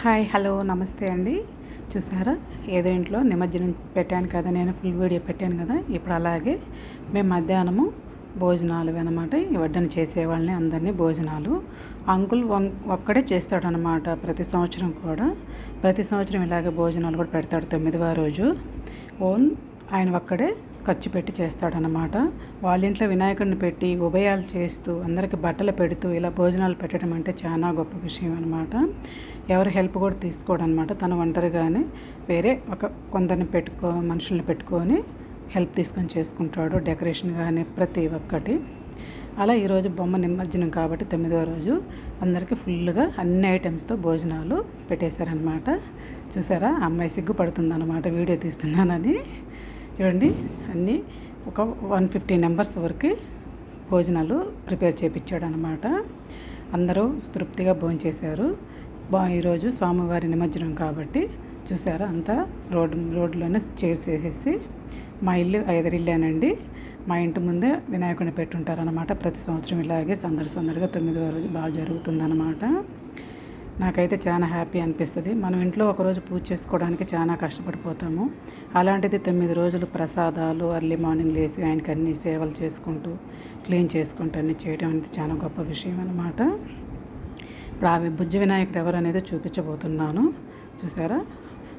Hi hello నమస్తే అండి. చూసారా? ఏదో ఇంట్లో నిమజ్జనం పెట్టాను కదా నేను ఫుల్ వీడియో పెట్టాను కదా ఇప్పుడు అలాగే మేము మధ్యాహ్నము భోజనాలు అనమాట వడ్డన చేసేవాళ్ళని అందరినీ భోజనాలు. అంకుల్ ఒక్కడే చేస్తాడనమాట ప్రతి సంవత్సరం కూడా. ప్రతి సంవత్సరం ఇలాగే భోజనాలు కూడా పెడతాడు తొమ్మిదవ రోజు. ఓన్ ఆయన ఒక్కడే ఖర్చు పెట్టి చేస్తాడనమాట వాళ్ళ ఇంట్లో వినాయకుడిని పెట్టి ఉభయాలు చేస్తూ అందరికి బట్టలు పెడుతూ ఇలా భోజనాలు పెట్టడం అంటే చాలా గొప్ప విషయం అనమాట ఎవరు హెల్ప్ కూడా తీసుకోడనమాట తను ఒంటరిగానే వేరే ఒక కొందరిని పెట్టుకో మనుషుల్ని పెట్టుకొని హెల్ప్ తీసుకొని చేసుకుంటాడు డెకరేషన్ కానీ ప్రతి ఒక్కటి. అలా ఈరోజు బొమ్మ నిమజ్జనం కాబట్టి తొమ్మిదవ రోజు అందరికీ ఫుల్గా అన్ని ఐటమ్స్తో భోజనాలు పెట్టేశారనమాట చూసారా? అమ్మాయి సిగ్గుపడుతుందన్నమాట వీడియో తీస్తున్నానని. చూడండి అన్నీ ఒక వన్ ఫిఫ్టీ నెంబర్స్ వరకు భోజనాలు ప్రిపేర్ చేయించాడు అనమాట అందరూ తృప్తిగా భోంచేశారు బా ఈరోజు స్వామివారి నిమజ్జనం కాబట్టి చూసారా అంతా రోడ్డు రోడ్లోనే చైర్స్ వేసేసి మా ఇల్లు ఐదరిల్లానండి మా ఇంటి ముందే వినాయకుడిని పెట్టుంటారనమాట ప్రతి సంవత్సరం ఇలాగే సందడి సందడిగా తొమ్మిదవ రోజు బాగా జరుగుతుందన్నమాట. నాకైతే చాలా హ్యాపీ అనిపిస్తుంది. మనం ఇంట్లో ఒకరోజు పూజ చేసుకోవడానికి చాలా కష్టపడిపోతాము. అలాంటిది తొమ్మిది రోజులు ప్రసాదాలు అర్లీ మార్నింగ్ లేసి ఆయనకి అన్ని సేవలు చేసుకుంటూ క్లీన్ చేసుకుంటూ అన్నీ చేయడం అనేది చాలా గొప్ప విషయం అనమాట ఇప్పుడు ఆ బుజ్జి వినాయకుడు ఎవరు అనేది చూపించబోతున్నాను. చూసారా?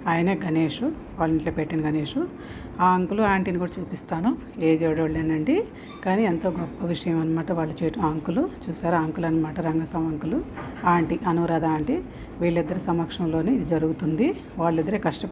ఆయనే గణేష్ వాళ్ళ ఇంట్లో పెట్టిన గణేష్. ఆ అంకులు ఆంటీని కూడా చూపిస్తాను. ఏజ్ ఏడోళ్ళేనండి కానీ ఎంతో గొప్ప విషయం అనమాట వాళ్ళు చేయటం అంకులు. చూసారా? అంకుల్ అనమాట Rangaswamy uncle. Aunty Anuradha aunty. వీళ్ళిద్దరి సమక్షంలోనే ఇది జరుగుతుంది. వాళ్ళిద్దరే కష్టపడి